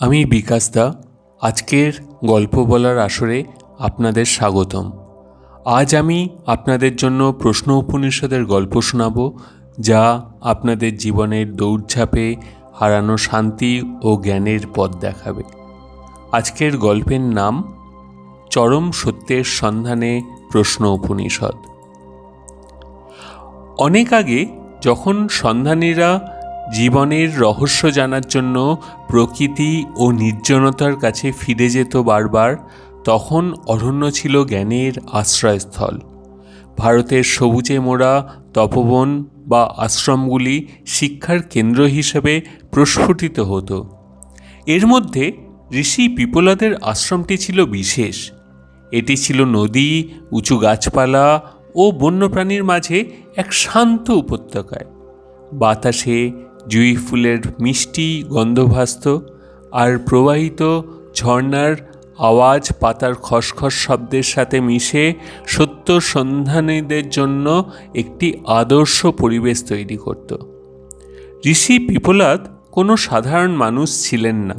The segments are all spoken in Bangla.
আমি বিকাশ দা, আজকের গল্প বলার আসরে আপনাদের স্বাগতম। আজ আমি আপনাদের জন্য প্রশ্ন উপনিষদের গল্প শোনাব, যা আপনাদের জীবনের দৌড়ঝাঁপে হারানো শান্তি ও জ্ঞানের পথ দেখাবে। আজকের গল্পের নাম, চরম সত্যের সন্ধানে প্রশ্ন উপনিষদ। অনেক আগে যখন সন্ধানীরা জীবনের রহস্য জানার জন্য প্রকৃতি ও নির্জনতার কাছে ফিরে যেত বারবার, তখন অরণ্য ছিল জ্ঞানের আশ্রয়স্থল। ভারতের সবুজে মোড়া তপবন বা আশ্রমগুলি শিক্ষার কেন্দ্র হিসেবে প্রস্ফুটিত হতো। এর মধ্যে ঋষি পিপলাদের আশ্রমটি ছিল বিশেষ। এটি ছিল নদী, উঁচু গাছপালা ও বন্যপ্রাণীর মাঝে এক শান্ত উপত্যকায়। বাতাসে জুঁই ফুলের মিষ্টি গন্ধ ভাসত আর প্রবাহিত ঝর্ণার আওয়াজ পাতার খসখস শব্দের সাথে মিশে সত্য সন্ধানীদের জন্য একটি আদর্শ পরিবেশ তৈরি করত। ঋষি পিপলাদ কোনো সাধারণ মানুষ ছিলেন না।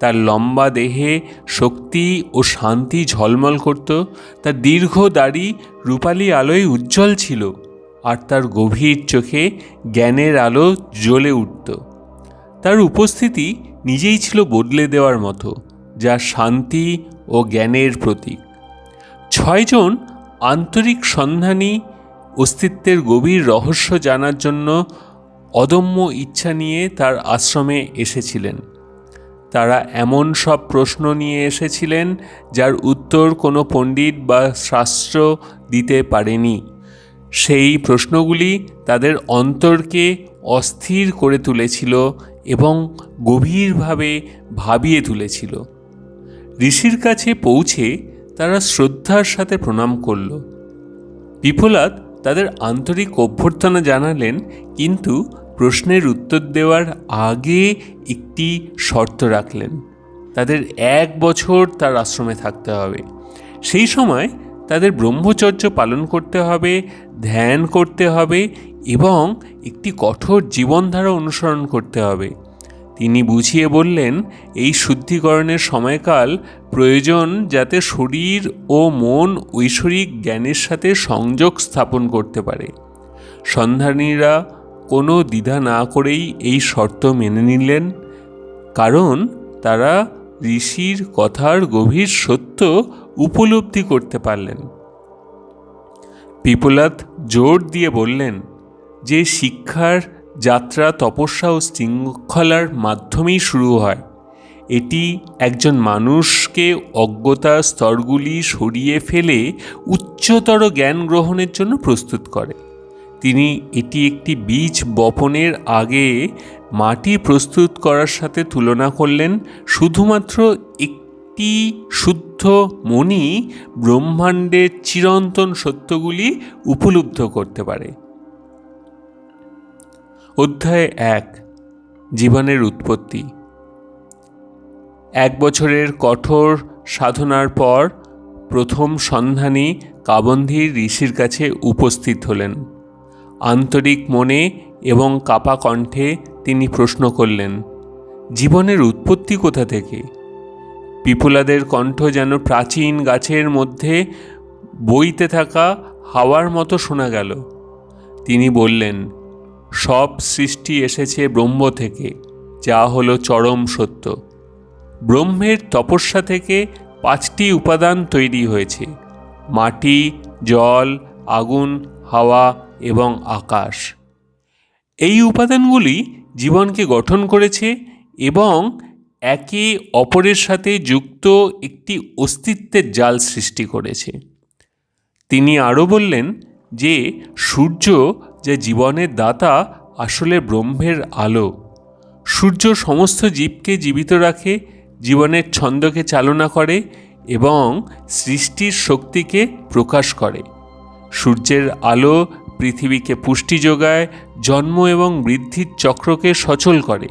তার লম্বা দেহে শক্তি ও শান্তি ঝলমল করত। তার দীর্ঘ দাড়ি রূপালী আলোয় উজ্জ্বল ছিল। আর তার গভীর চোখে জ্ঞানের আলো জ্বলে উঠত। তার উপস্থিতি নিজেই ছিল বদলে দেওয়ার মতো, যা শান্তি ও জ্ঞানের প্রতীক। ছয়জন আন্তরিক সন্ধানী অস্তিত্বের গভীর রহস্য জানার জন্য অদম্য ইচ্ছা নিয়ে তার আশ্রমে এসেছিলেন। তারা এমন সব প্রশ্ন নিয়ে এসেছিলেন, যার উত্তর কোনো পণ্ডিত বা শাস্ত্র দিতে পারেনি। সেই প্রশ্নগুলি তাদের অন্তরকে অস্থির করে তুলেছিল এবং গভীরভাবে ভাবিয়ে তুলেছিল। ঋষির কাছে পৌঁছে তারা শ্রদ্ধার সাথে প্রণাম করল। বিফলাদ তাদের আন্তরিক অভ্যর্থনা জানালেন, কিন্তু প্রশ্নের উত্তর দেওয়ার আগে একটি শর্ত রাখলেন। তাদের এক বছর তার আশ্রমে থাকতে হবে। সেই সময় তাদের ব্রহ্মচর্য পালন করতে হবে, ধ্যান করতে হবে এবং একটি কঠোর জীবনধারা অনুসরণ করতে হবে। তিনি বুঝিয়ে বললেন, এই শুদ্ধিকরণের সময়কাল প্রয়োজন যাতে শরীর ও মন ঐশ্বরিক জ্ঞানের সাথে সংযোগ স্থাপন করতে পারে। সন্ধানীরা কোনো দ্বিধা না করেই এই শর্ত মেনে নিলেন, কারণ তারা ঋষির কথার গভীর সত্য উপলব্ধি করতে পারলেন। পিপলাত জোর দিয়ে বললেন, যে শিক্ষার যাত্রা তপস্যা ও শৃঙ্খলার মাধ্যমেই শুরু হয়, এটি একজন মানুষকে অজ্ঞতার স্তরগুলি সরিয়ে ফেলে উচ্চতর জ্ঞান গ্রহণের জন্য প্রস্তুত করে। তিনি এটি একটি বীজ বপনের আগে মাটি প্রস্তুত করার সাথে তুলনা করলেন, শুধুমাত্র একটি শুদ্ধ মনি ব্রহ্মাণ্ডের চিরন্তন সত্যগুলি উপলব্ধ করতে পারে। অধ্যায় এক, জীবনের উৎপত্তি। এক বছরের কঠোর সাধনার পর প্রথম সন্ধানী কাবন্ধির ঋষির কাছে উপস্থিত হলেন। আন্তরিক মনে এবং কাপা কণ্ঠে তিনি প্রশ্ন করলেন, জীবনের উৎপত্তি কোথা থেকে? পিপুলাদের কণ্ঠ যেন প্রাচীন গাছের মধ্যে বইতে থাকা হাওয়ার মতো শোনা গেল। তিনি বললেন, সব সৃষ্টি এসেছে ব্রহ্ম থেকে, যা হলো চরম সত্য। ব্রহ্মের তপস্যা থেকে পাঁচটি উপাদান তৈরি হয়েছে, মাটি, জল, আগুন, হাওয়া এবং আকাশ। এই উপাদানগুলি জীবনকে গঠন করেছে এবং একে অপরের সাথে যুক্ত একটি অস্তিত্বের জাল সৃষ্টি করেছে। তিনি আরও বললেন যে, সূর্য যে জীবনের দাতা, আসলে ব্রহ্মের আলো। সূর্য সমস্ত জীবকে জীবিত রাখে, জীবনের ছন্দকে চালনা করে এবং সৃষ্টির শক্তিকে প্রকাশ করে। সূর্যের আলো পৃথিবীকে পুষ্টি যোগায়, জন্ম এবং বৃদ্ধির চক্রকে সচল করে।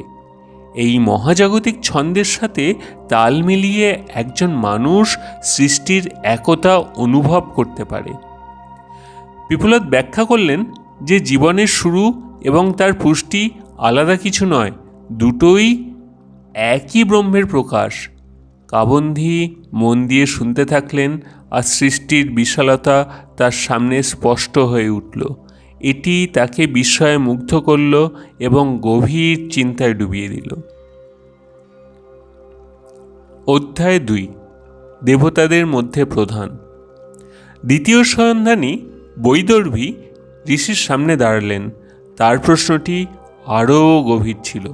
এই মহাজাগতিক ছন্দের সাথে তাল মিলিয়ে একজন মানুষ সৃষ্টির একতা অনুভব করতে পারে। বিপ্লব ব্যাখ্যা করলেন যে জীবনের শুরু এবং তার পুষ্টি আলাদা কিছু নয়, দুটোই একই ব্রহ্মের প্রকাশ। কাবন্ধি মন দিয়ে শুনতে থাকলেন আর সৃষ্টির বিশালতা তার সামনে স্পষ্ট হয়ে উঠল। এটি তাকে বিস্ময়ে মুগ্ধ করল এবং গভীর চিন্তায় ডুবিয়ে দিল। অধ্যায় দুই, দেবতাদের মধ্যে প্রধান। দ্বিতীয় সন্ধানী বৈদর্ভী ঋষির সামনে দাঁড়ালেন। তার প্রশ্নটি আরও গভীর ছিল।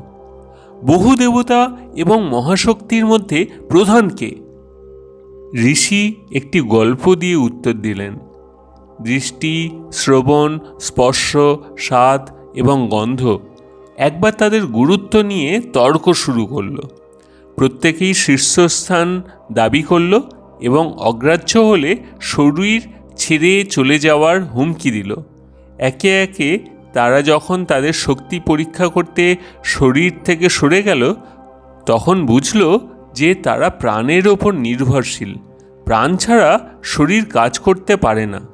বহু দেবতা এবং মহাশক্তির মধ্যে প্রধান কে? ঋষি একটি গল্প দিয়ে উত্তর দিলেন। দৃষ্টি, শ্রবণ, স্পর্শ, স্বাদ এবং গন্ধ একবার তাদের গুরুত্ব নিয়ে তর্ক শুরু করল। প্রত্যেকেই শীর্ষস্থান দাবি করল এবং অগ্রাহ্য হলে শরীর ছেড়ে চলে যাওয়ার হুমকি দিল। একে একে তারা যখন তাদের শক্তি পরীক্ষা করতে শরীর থেকে সরে গেল, তখন বুঝল যে তারা প্রাণের ওপর নির্ভরশীল। প্রাণ ছাড়া শরীর কাজ করতে পারে না।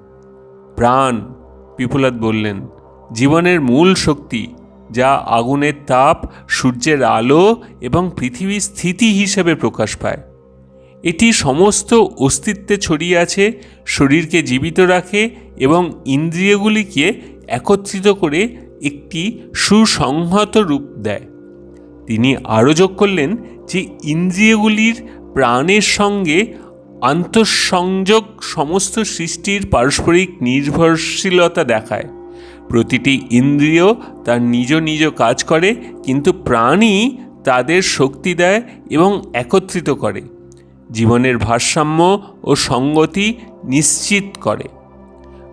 প্রাণ পিপুলাদ বললেন, জীবনের মূল শক্তি যা আগুনের তাপ, সূর্যের আলো এবং পৃথিবীর স্থিতি হিসেবে প্রকাশ পায়। এটি সমস্ত অস্তিত্বে ছড়িয়ে আছে, শরীরকে জীবিত রাখে এবং ইন্দ্রিয়গুলিকে একত্রিত করে একটি সুসংহত রূপ দেয়। তিনি আরও যোগ করলেন যে ইন্দ্রিয়গুলির প্রাণের সঙ্গে আন্তঃসংযোগ সমস্ত সৃষ্টির পারস্পরিক নির্ভরশীলতা দেখায়। প্রতিটি ইন্দ্রিয় তার নিজ নিজ কাজ করে, কিন্তু প্রাণই তাদের শক্তি দেয় এবং একত্রিত করে। জীবনের ভারসাম্য ও সঙ্গতি নিশ্চিত করে।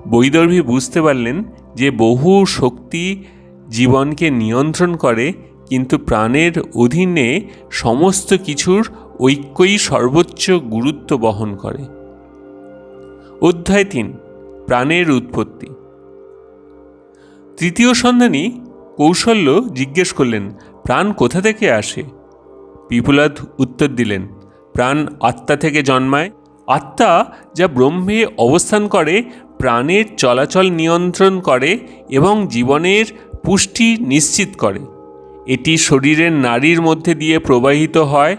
বৈদর্ভী বুঝতে পারলেন যে বহু শক্তি জীবনকে নিয়ন্ত্রণ করে, কিন্তু প্রাণের অধীনে সমস্ত কিছুর ঐক্যই সর্বোচ্চ গুরুত্ব বহন করে। অধ্যায় তিন, প্রাণের উৎপত্তি। তৃতীয় সন্ধানী কৌশল্য জিজ্ঞেস করলেন, প্রাণ কোথা থেকে আসে? পিপুলাদ উত্তর দিলেন, প্রাণ আত্মা থেকে জন্মায়। আত্মা যা ব্রহ্মে অবস্থান করে, প্রাণের চলাচল নিয়ন্ত্রণ করে এবং জীবনের পুষ্টি নিশ্চিত করে। এটি শরীরের নারীর মধ্যে দিয়ে প্রবাহিত হয়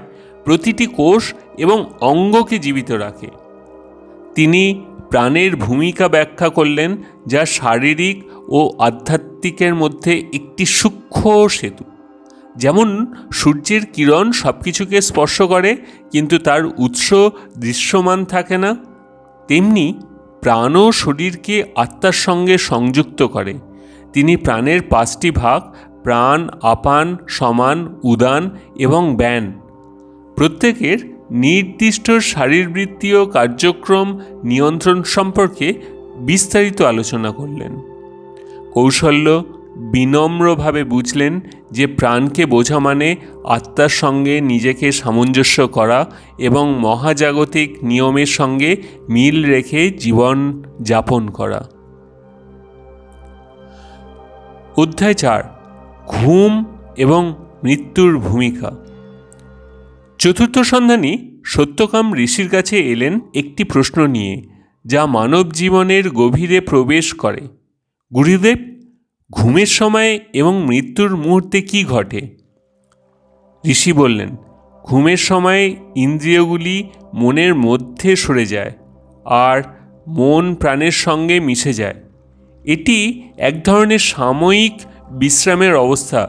প্রতিটি কোষ এবং অঙ্গকে জীবিত রাখে। তিনি প্রাণের ভূমিকা ব্যাখ্যা করলেন, যা শারীরিক ও আধ্যাত্মিকের মধ্যে একটি সূক্ষ্ম সেতু। যেমন, সূর্যের কিরণ সব কিছুকে স্পর্শ করে, কিন্তু তার উৎস দৃশ্যমান থাকে না। তেমনি, প্রাণও শরীরকে আত্মার সঙ্গে সংযুক্ত করে। তিনি প্রাণের পাঁচটি ভাগ, প্রাণ, আপান, সমান, উদান এবং ব্যান। প্রত্যেকের নির্দিষ্ট শারীরবৃত্তীয় কার্যক্রম নিয়ন্ত্রণ সম্পর্কে বিস্তারিত আলোচনা করলেন। কৌশল্য বিনম্রভাবে বুঝলেন যে প্রাণকে বোঝা মানে আত্মার সঙ্গে নিজেকে সামঞ্জস্য করা এবং মহাজাগতিক নিয়মের সঙ্গে মিল রেখে জীবন যাপন করা। অধ্যায় চার, ঘুম এবং মৃত্যুর ভূমিকা। চতুর্থ সন্ধানী সত্যকাম ঋষির কাছে এলেন একটি প্রশ্ন নিয়ে, যা মানব জীবনের গভীরে প্রবেশ করে। গুরুদেব, ঘুমের সময় এবং মৃত্যুর মুহূর্তে কি ঘটে? ঋষি বললেন, ঘুমের সময় ইন্দ্রিয়গুলি মনের মধ্যে সরে যায় আর মন প্রাণের সঙ্গে মিশে যায়। এটি এক ধরনের সাময়িক বিশ্রামের অবস্থা,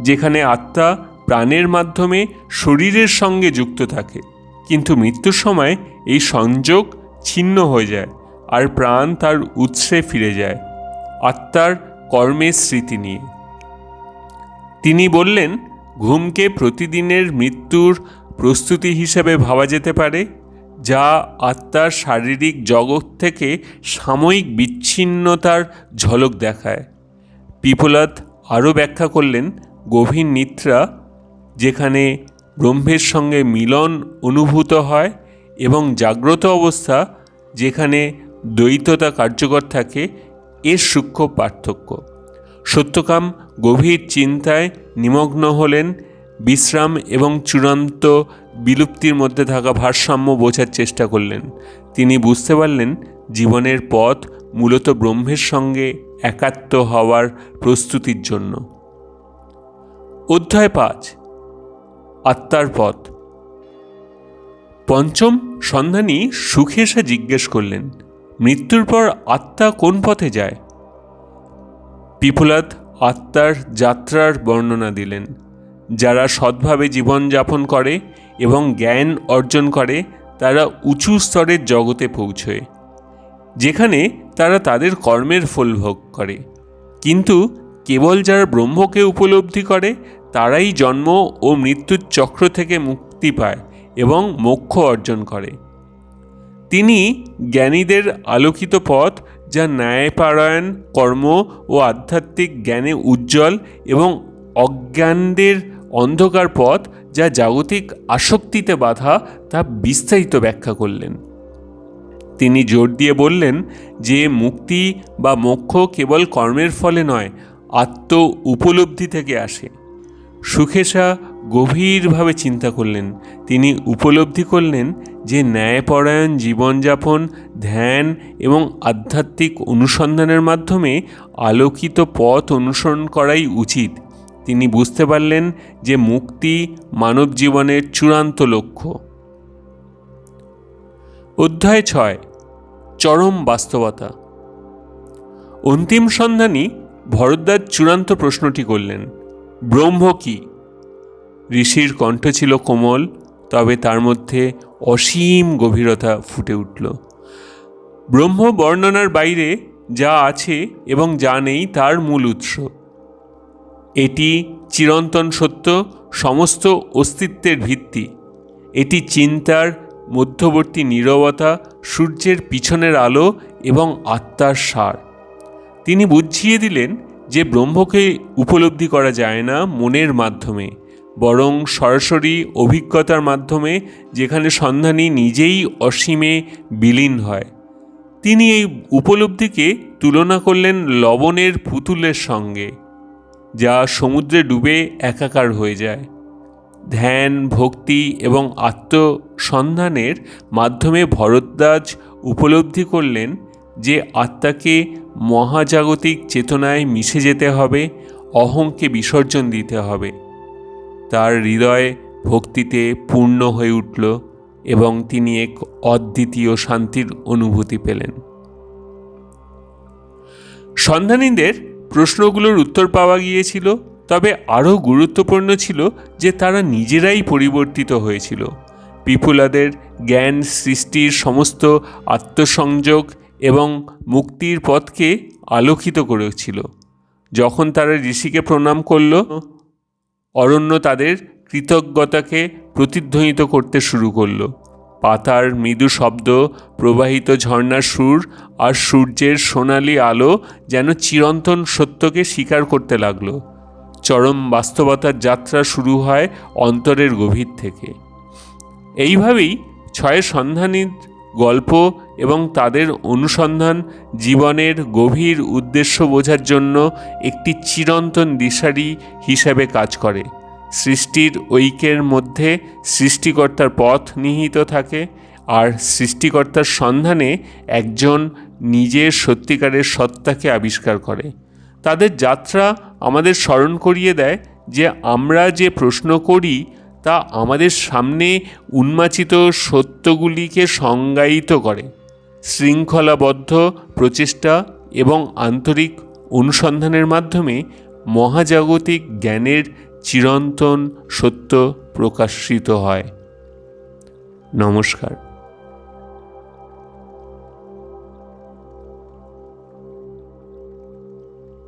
যেখানে আত্মা প্রাণের মাধ্যমে শরীরের সঙ্গে যুক্ত থাকে। কিন্তু মৃত্যুর সময় এই সংযোগ ছিন্ন হয়ে যায় আর প্রাণ তার উৎসে ফিরে যায় আত্মার কর্মের স্মৃতি নিয়ে। তিনি বললেন, ঘুমকে প্রতিদিনের মৃত্যুর প্রস্তুতি হিসেবে ভাবা যেতে পারে, যা আত্মার শারীরিক জগৎ থেকে সাময়িক বিচ্ছিন্নতার ঝলক দেখায়। পিপলাত আরও ব্যাখ্যা করলেন, গভীর নিদ্রা যেখানে ব্রহ্মের সঙ্গে মিলন অনুভূত হয় এবং জাগ্রত অবস্থা যেখানে দ্বৈততা কার্যকর থাকে, এর সূক্ষ্ম পার্থক্য। সত্যকাম গভীর চিন্তায় নিমগ্ন হলেন, বিশ্রাম এবং চূড়ান্ত বিলুপ্তির মধ্যে থাকা ভারসাম্য বোঝার চেষ্টা করলেন। তিনি বুঝতে পারলেন, জীবনের পথ মূলত ব্রহ্মের সঙ্গে একাত্ম হওয়ার প্রস্তুতির জন্য। অধ্যায় পাঁচ। আত্মার পথ। পঞ্চম সন্ধানী সুখেশা জিজ্ঞেস করলেন, মৃত্যুর পর আত্মা কোন পথে যায়? পিপুলাত আত্মার যাত্রার বর্ণনা দিলেন, যারা সৎভাবে জীবনযাপন করে এবং জ্ঞান অর্জন করে, তারা উঁচু স্তরের জগতে পৌঁছয়, যেখানে তারা তাদের কর্মের ফল ভোগ করে। কিন্তু কেবল যারা ব্রহ্মকে উপলব্ধি করে তারাই জন্ম ও মৃত্যুর চক্র থেকে মুক্তি পায় এবং মোক্ষ অর্জন করে। তিনি জ্ঞানীদের আলোকিত পথ, যা ন্যায়পারায়ণ কর্ম ও আধ্যাত্মিক জ্ঞানে উজ্জ্বল এবং অজ্ঞানদের অন্ধকার পথ, যা জাগতিক আসক্তিতে বাধা, তা বিস্তারিত ব্যাখ্যা করলেন। তিনি জোর দিয়ে বললেন যে, মুক্তি বা মোক্ষ কেবল কর্মের ফলে নয়, আত্ম উপলব্ধি থেকে আসে। সুখেশা গভীরভাবে চিন্তা করলেন। তিনি উপলব্ধি করলেন যে ন্যায়পরায়ণ জীবনযাপন, ধ্যান এবং আধ্যাত্মিক অনুসন্ধানের মাধ্যমে আলোকিত পথ অনুসরণ করাই উচিত। তিনি বুঝতে পারলেন যে মুক্তি মানব জীবনের চূড়ান্ত লক্ষ্য। অধ্যায় ছয়, চরম বাস্তবতা। অন্তিম সন্ধানী ভরদ্বাজ চূড়ান্ত প্রশ্নটি করলেন। ব্রহ্ম কি? ঋষির কণ্ঠ ছিল কোমল, তবে তার মধ্যে অসীম গভীরতা ফুটে উঠল। ব্রহ্ম বর্ণনার বাইরে যা আছে এবং যা নেই তার মূল উৎস। এটি চিরন্তন সত্য, সমস্ত অস্তিত্বের ভিত্তি। এটি চিন্তার মধ্যবর্তী নীরবতা, সূর্যের পিছনের আলো এবং আত্মার সার। তিনি বুঝিয়ে দিলেন যে ব্রহ্মকে উপলব্ধি করা যায় না মনের মাধ্যমে, বরং সরাসরি অভিজ্ঞতার মাধ্যমে যেখানে সন্ধানী নিজেই অসীমে বিলীন হয়। তিনি এই উপলব্ধিকে তুলনা করলেন লবণের পুতুলের সঙ্গে, যা সমুদ্রে ডুবে একাকার হয়ে যায়। ধ্যান, ভক্তি এবং আত্মসন্ধানের মাধ্যমে ভরদ্বাজ উপলব্ধি করলেন যে আত্মাকে মহাজাগতিক চেতনায় মিশে যেতে হবে, অহংকে বিসর্জন দিতে হবে। তার হৃদয় ভক্তিতে পূর্ণ হয়ে উঠল এবং তিনি এক অদ্বিতীয় শান্তির অনুভূতি পেলেন। সন্ধানীদের প্রশ্নগুলোর উত্তর পাওয়া গিয়েছিল, তবে আরও গুরুত্বপূর্ণ ছিল যে তারা নিজেরাই পরিবর্তিত হয়েছিল। পিপুলাদের জ্ঞান সৃষ্টির সমস্ত আত্মসংযোগ এবং মুক্তির পথকে আলোকিত করেছিল। যখন তারা ঋষিকে প্রণাম করল, অরণ্য তাদের কৃতজ্ঞতাকে প্রতিধ্বনিত করতে শুরু করল। পাতার মৃদু শব্দ, প্রবাহিত ঝর্ণার সুর আর সূর্যের সোনালি আলো যেন চিরন্তন সত্যকে স্বীকার করতে লাগল। চরম বাস্তবতার যাত্রা শুরু হয় অন্তরের গভীর থেকে। এইভাবেই ছয় সন্ধানীর গল্প এবং তাদের অনুসন্ধান জীবনের গভীর উদ্দেশ্য বোঝার জন্য একটি চিরন্তন দিশারি হিসেবে কাজ করে। সৃষ্টির ঐক্যের মধ্যে সৃষ্টিকর্তার পথ নিহিত থাকে আর সৃষ্টিকর্তার সন্ধানে একজন নিজের সত্যিকারের সত্তাকে আবিষ্কার করে। তাদের যাত্রা আমাদের স্মরণ করিয়ে দেয় যে আমরা যে প্রশ্ন করি তা আমাদের সামনে উন্মাচিত সত্যগুলিকে সংজ্ঞায়িত করে। শৃঙ্খলাবদ্ধ প্রচেষ্টা এবং আন্তরিক অনুসন্ধানের মাধ্যমে মহাজাগতিক জ্ঞানের চিরন্তন সত্য প্রকাশিত হয়। নমস্কার।